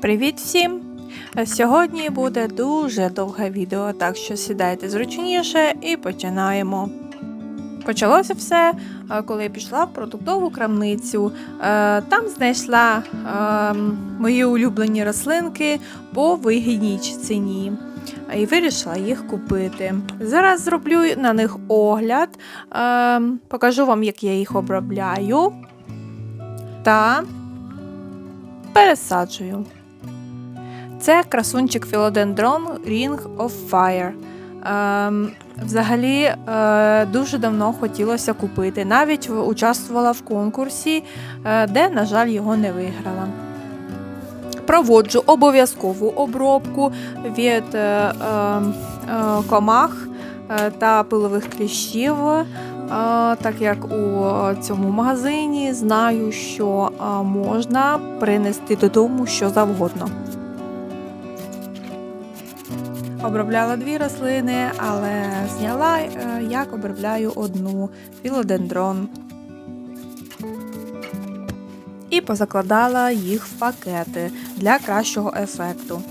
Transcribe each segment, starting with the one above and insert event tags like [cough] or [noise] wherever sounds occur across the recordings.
Привіт всім! Сьогодні буде дуже довге відео, так що сідайте зручніше і починаємо. Почалося все, е, коли я пішла в продуктову крамницю. Е, Там знайшла е, мої улюблені рослинки по вигідній ціні. І вирішила їх купити. Зараз зроблю на них огляд, е, покажу вам, як я їх обробляю та пересаджую. Це красунчик філодендрон Ring of Fire. Ем, взагалі е, дуже давно хотілося купити. Навіть участвувала в конкурсі, е, де, на жаль, його не виграла. Проводжу обов'язкову обробку від е, е, е, комах та пилових кліщів. Так як у цьому магазині знаю, що можна принести додому що завгодно. Обробляла дві рослини, але зняла, як обробляю одну філодендрон. І позакладала їх в пакети для кращого ефекту.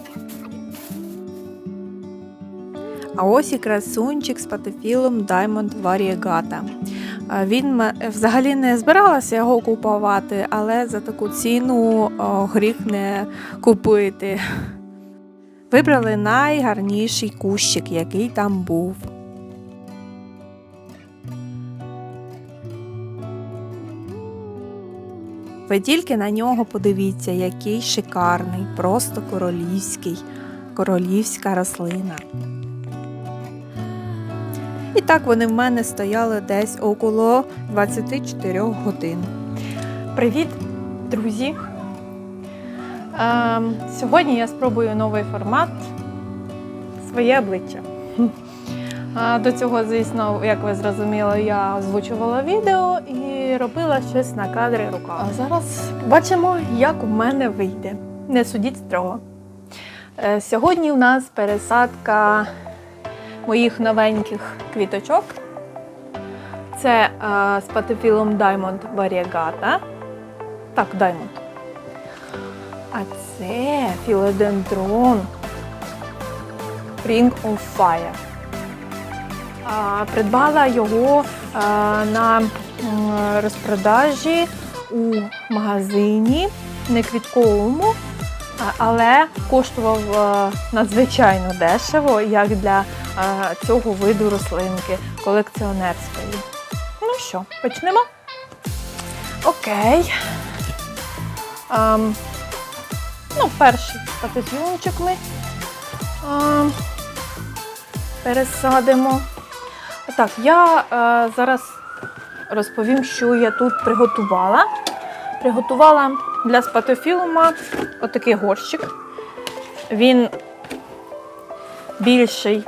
А ось і красунчик з патофілом Diamond Variegata. Він взагалі не збиралася його купувати, але за таку ціну гріх не купити. Вибрали найгарніший кущик, який там був. Ви тільки на нього подивіться, який шикарний, просто королівський, королівська рослина. І так вони в мене стояли десь около 24 годин. Привіт, друзі! Ем, сьогодні я спробую новий формат своє обличчя. [laughs] До цього, звісно, як ви зрозуміли, я озвучувала відео і робила щось на кадрі руками. А зараз бачимо, як у мене вийде. Не судіть строго. Е, Сьогодні у нас пересадка моїх новеньких квіточок. Це е, з патофілом Diamond Variegata. Так, Diamond. А це філодендрон Ring of Fire. Придбала його а, на розпродажі у магазині, не квітковому, але коштував надзвичайно дешево, як для цього виду рослинки колекціонерської. Ну що, почнемо? Окей. Ам, Ну, перший патефіончик ми а, пересадимо. Так, я е, зараз розповім, що я тут приготувала. Приготувала для спатофілума отакий горщик. Він більший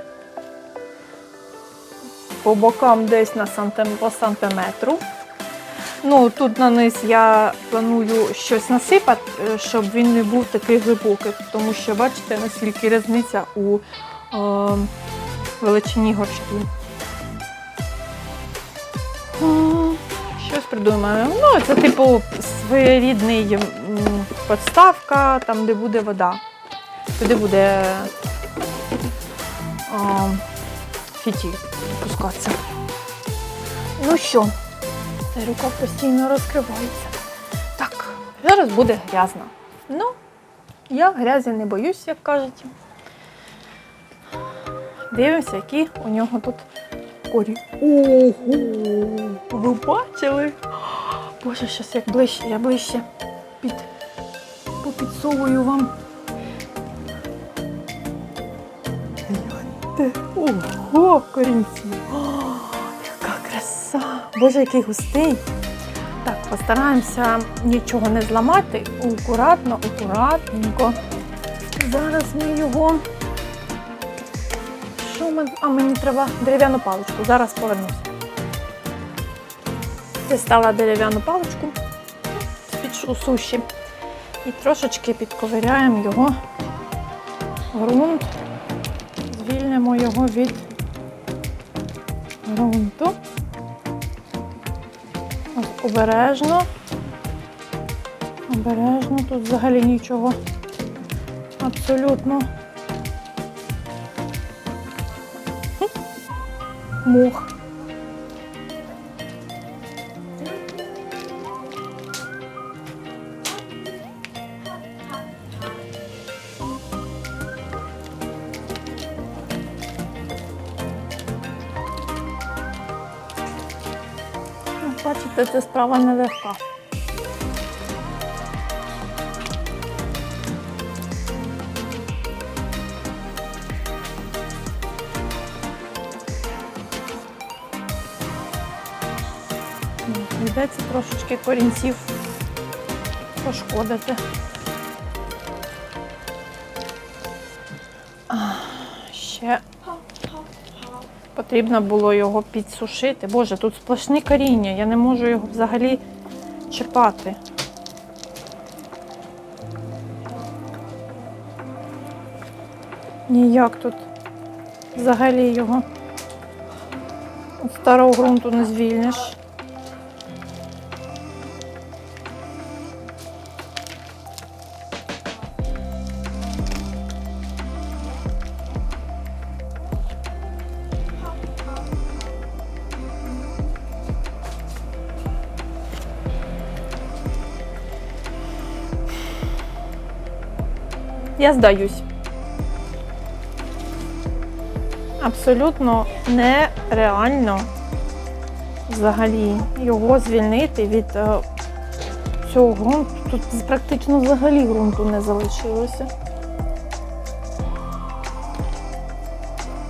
по бокам десь на сантим, по сантиметру. Ну, тут на низ я планую щось насипати, е, щоб він не був такий глибокий, тому що бачите, наскільки різниця у е, величині горшків. Щось придумаю. Ну, це типу своєрідний подставка, там, де буде вода. Туди буде а, фітіль пускатися. Ну що? Та рука постійно розкривається. Так, зараз буде грязно. Ну, я грязі не боюсь, як кажуть. Дивимося, які у нього тут корі. Ого! Ви бачили? Боже, щас як ближче, я ближче під, попідсовую вам. Гляньте. Ого, корінці. О, яка краса! Боже, який густий. Так, постараємося нічого не зламати. Акуратно, акуратненько. Зараз ми його. Що ми... А мені треба дерев'яну паличку. Зараз повернуся. Дістала дерев'яну паличку з-під суші. І трошечки підковиряємо його ґрунт, звільнимо його від ґрунту. Ось обережно. Обережно, тут взагалі нічого абсолютно. Мух. Ну, Бачите, це справа нелегка. Ну, трошечки корінців пошкодити. Ще потрібно було його підсушити. Боже, тут сплошне коріння, я не можу його взагалі чіпати. Ніяк тут взагалі його від старого ґрунту не звільниш. Я здаюсь. Абсолютно нереально взагалі його звільнити від е, цього ґрунту. Тут практично взагалі ґрунту не залишилося.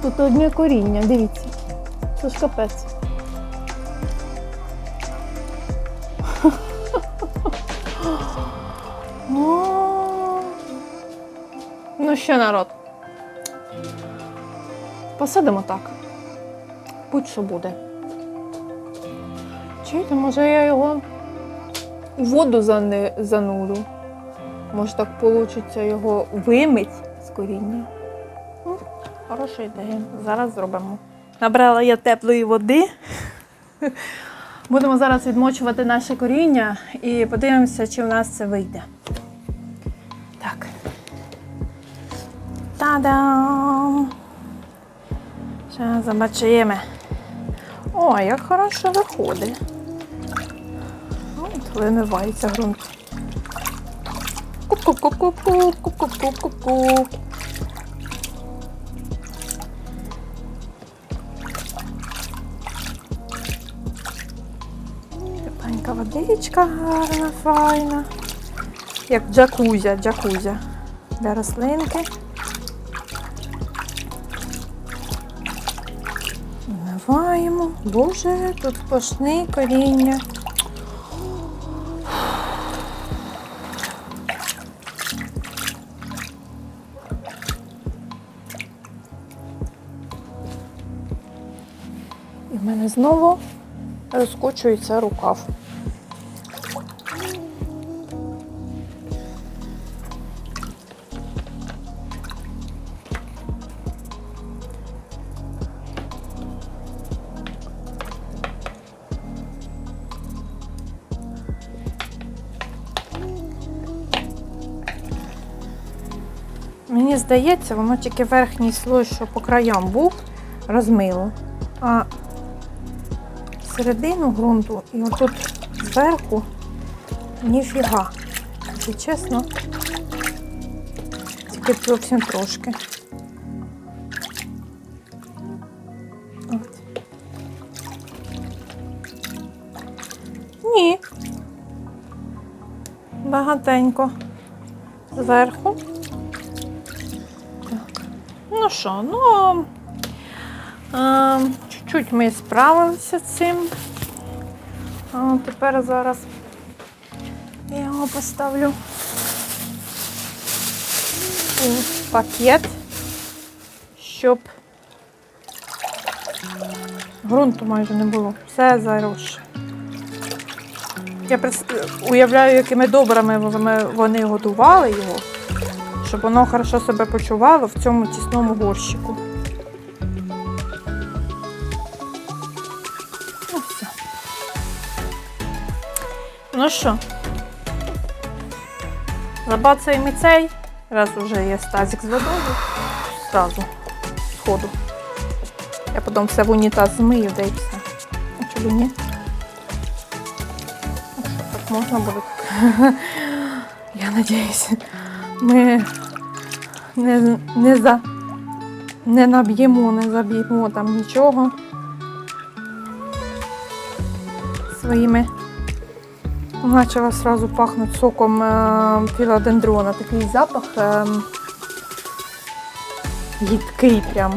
Тут одне коріння, дивіться. Це ж капець. Посадимо так. Будь-що буде. Чуєте, може я його у воду занурю? Може так вийде його вимить з коріння? Ну, хороша ідея. Зараз зробимо. Набрала я теплої води. Будемо зараз відмочувати наше коріння і подивимося, чи в нас це вийде. Так. Та-дам! Зараз побачимо. О, як хорошо виходить. От вимивається ґрунт. Куп-куп-куп-куп-куп, куп-куп-куп-куп-куп. Тепленька водичка гарна, файна. Як джакузя, джакузя для рослинки. Вмиваємо. Боже, тут сплошне коріння. І в мене знову розкочується рукав. Здається, воно тільки верхній слой, що по краям був, розмило. А середину ґрунту і отут зверху ніфіга. Якщо чесно, тільки зовсім трошки. Ні. Багатенько. Зверху. Ну що, ну а, чуть-чуть ми справилися з цим. А, тепер зараз я його поставлю у пакет, щоб ґрунту майже не було. Все заросше. Я уявляю, якими добрами вони готували його, щоб воно добре себе почувало в цьому тісному горщику. Ну, ну що, забацаємо і цей, раз уже є стазик з водою, зразу сходу. Я потім все в унітаз змию, да і все. А чому ні? Ну, так можна буде. [laughs] Я надіюсь. Ми не, не, за, не наб'ємо, не заб'ємо там нічого своїми. Почала сразу пахнути соком е, філодендрона. Такий запах е, їдкий прям.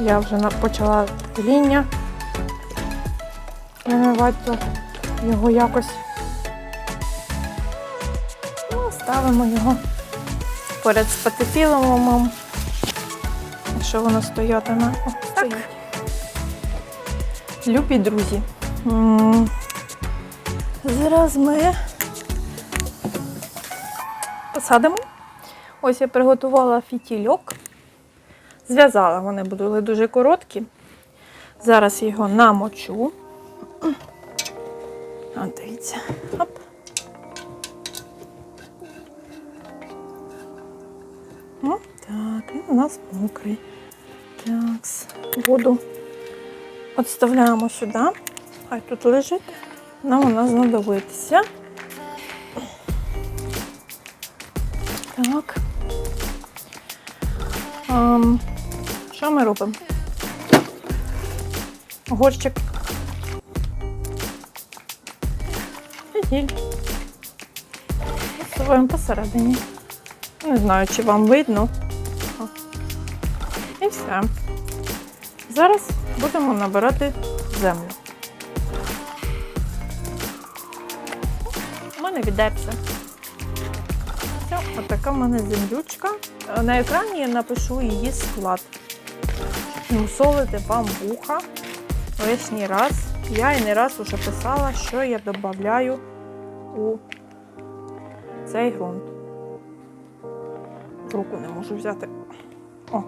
Я вже почала пиління вимивати його якось. Ну, ставимо його поряд з патифілумом. Якщо воно стоятиме. О, стоїть. Любі друзі. Зараз ми посадимо. Ось я приготувала фітільок. Зв'язала, вони були дуже короткі. Зараз його намочу. От дивіться. Оп. О, так, він у нас мокрий. Так, воду відставляємо сюди. Хай тут лежить. Нам вона знадобиться. Так. Ем, що ми робимо? Горщик. Фітіль. Висуваємо посередині. Не знаю, чи вам видно. І все. Зараз будемо набирати землю. У мене відерце. Все, отака в мене землючка. На екрані я напишу її склад. Не вам вуха лишній раз. Я і не раз уже писала, що я додаю у цей ґрунт. Руку не можу взяти. О.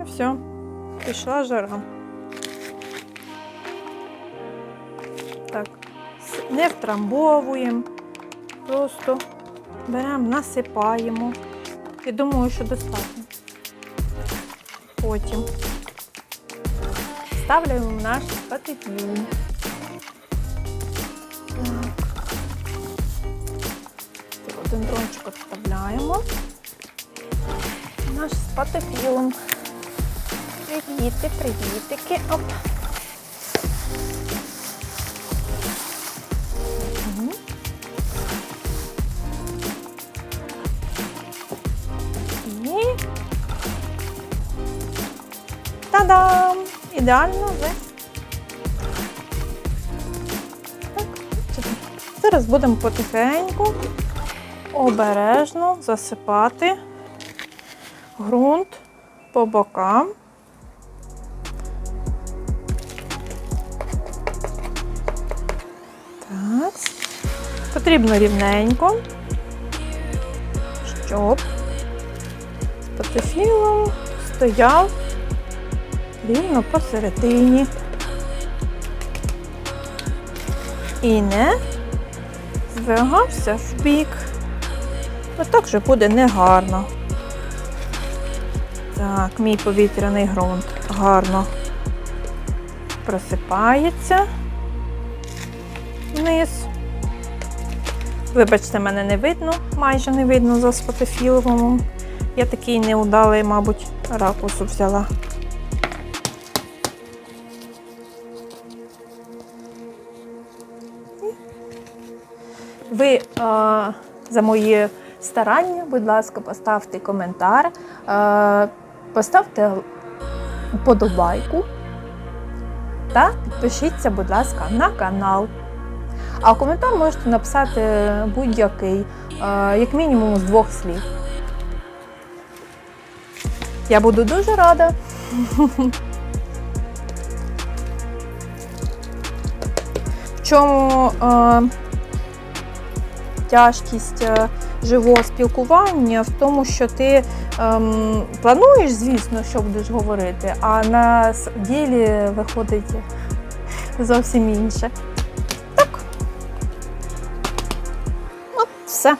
І все. Пішла жара. Так, не втрамбовуємо, просто беремо, насипаємо. І думаю, що достатньо. Потім ставляємо в наш патефіль. Рододендрончик. Наш з. Привіти, привітики. Оп. І Та-дам! Ідеально вже. Так. Зараз будемо потихеньку, обережно засипати ґрунт по бокам. Так. Потрібно рівненько, щоб з патофілом стояв рівно посередині. І не звигався в бік. Отак же буде негарно. Так, мій повітряний ґрунт гарно просипається вниз. Вибачте, мене не видно, майже не видно за спотофіловому. Я такий неудалий, мабуть, ракурсу взяла. Ви е, за мої старання, будь ласка, поставте коментар, е, поставте вподобайку та підпишіться, будь ласка, на канал. А коментар можете написати будь-який, е, як мінімум з двох слів. Я буду дуже рада. [laughs] В чому е, тяжкість е, живого спілкування, в тому, що ти ем, плануєш, звісно, що будеш говорити, а на ділі виходить зовсім інше. Так. От, все.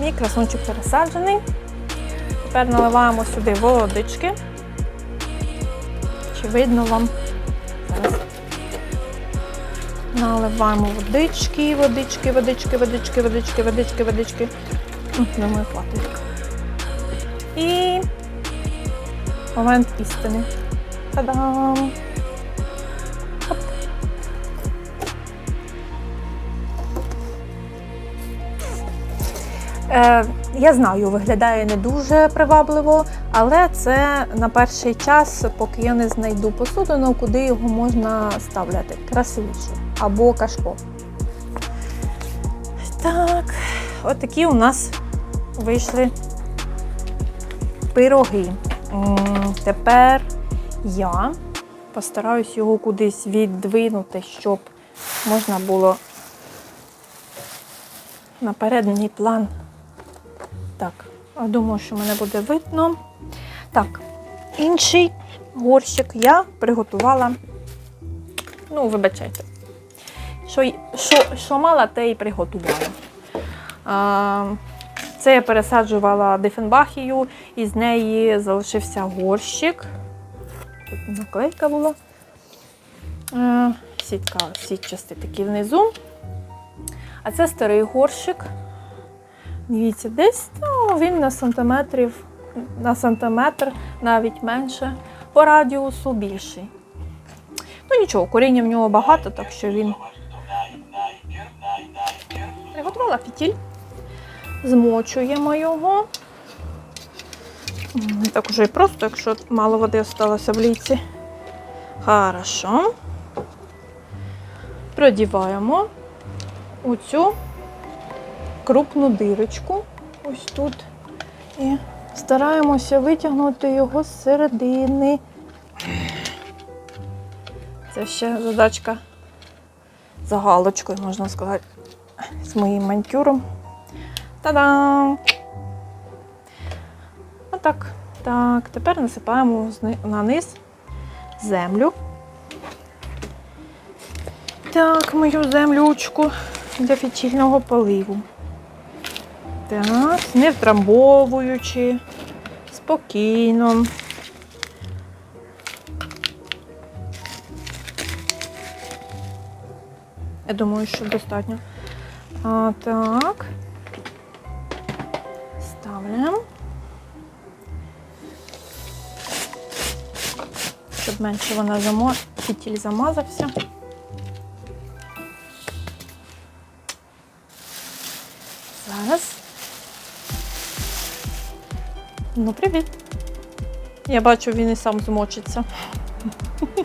Мій красунчик пересаджений. Тепер наливаємо сюди водички. Чи видно вам? Наливаємо водички, водички, водички, водички, водички, водички, водички. Думаю, хватить. І момент істини. Та-дам! Е, я знаю, виглядає не дуже привабливо, але це на перший час, поки я не знайду посудину, куди його можна ставляти. Красивіше. Або кашпо. Так, отакі у нас вийшли пироги. Тепер я постараюсь його кудись віддвинути, щоб можна було на передній план. Так, думаю, що мене буде видно. Так, інший горщик я приготувала. Ну, вибачайте. Що, що, що мала, те і приготувала. А, це я пересаджувала дифенбахію, і з неї залишився горщик. Тут наклейка була. Е, Сітка, сітчасті такі внизу. А це старий горщик. Дивіться, десь ну, він на сантиметрів, на сантиметр, навіть менше, по радіусу більший. Ну нічого, коріння в нього багато, так що він. Приготувала фітіль. Змочуємо його. Так уже і просто, якщо мало води залишилося в ліці. Хорошо. Продіваємо у цю крупну дирочку. Ось тут. І стараємося витягнути його з середини. Це ще задачка за галочкою, можна сказати, з моїм манікюром. Та-дам! Отак. Так, тепер насипаємо на низ землю. Так, мою землючку для фітільного поливу. Так, не втрамбовуючи, спокійно. Я думаю, що достатньо. А, так. Ставляємо. Щоб менше вона замо... фітіль замазався. Зараз. Ну, привіт. Я бачу, він і сам змочиться. [laughs]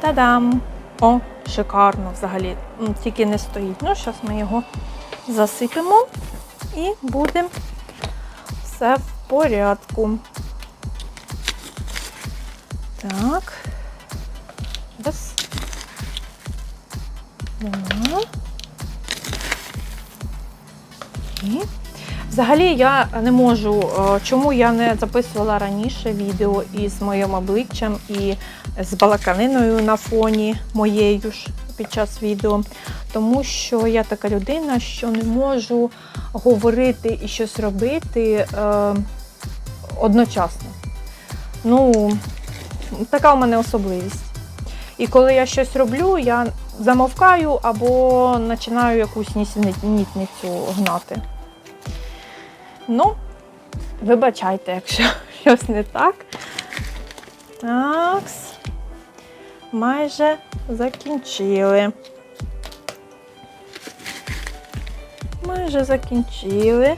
Та-дам! О, шикарно взагалі. Тільки не стоїть. Ну, зараз ми його засипемо і буде все в порядку. Так. Раз. І Взагалі я не можу, е, чому я не записувала раніше відео із моїм обличчям і з балаканиною на фоні моєю ж під час відео. Тому що я така людина, що не можу говорити і щось робити е, одночасно. Ну, така у мене особливість. І коли я щось роблю, я замовкаю або починаю якусь нісенітницю гнати. Ну, вибачайте, якщо [laughs] щось не так. Так. Майже закінчили. Майже закінчили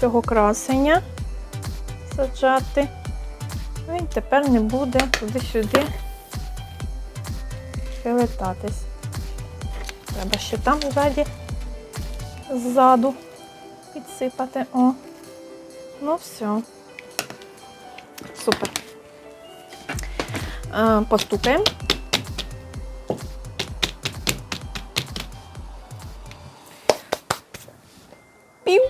цього красення саджати. Він тепер не буде туди-сюди вилетатись. Треба ще там ззаді, ззаду підсипати. О. Ну все. Супер. Е, Постукаємо. Пів.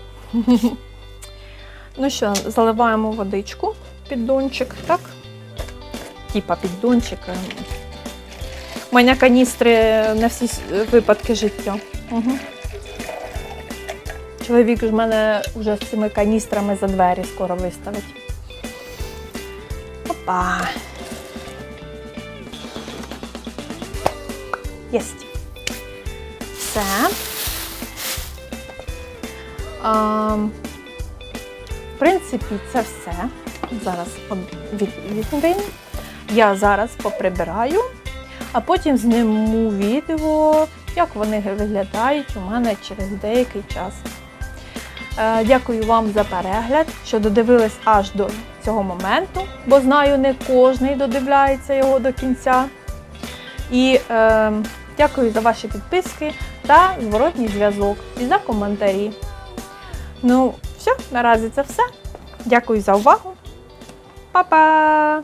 Ну що, заливаємо водичку, піддончик, так? Типа піддончик. У мене каністри на всі випадки життя. Угу. Чоловік ж мене вже з цими каністрами за двері скоро виставить. Опа. Все. А, в принципі, це все. Зараз од- Я зараз поприбираю, а потім зніму відео, як вони виглядають у мене через деякий час. Е, Дякую вам за перегляд, що додивились аж до цього моменту, бо знаю, не кожний додивляється його до кінця. І е, дякую за ваші підписки та зворотній зв'язок і за коментарі. Ну, все, наразі це все. Дякую за увагу. Па-па!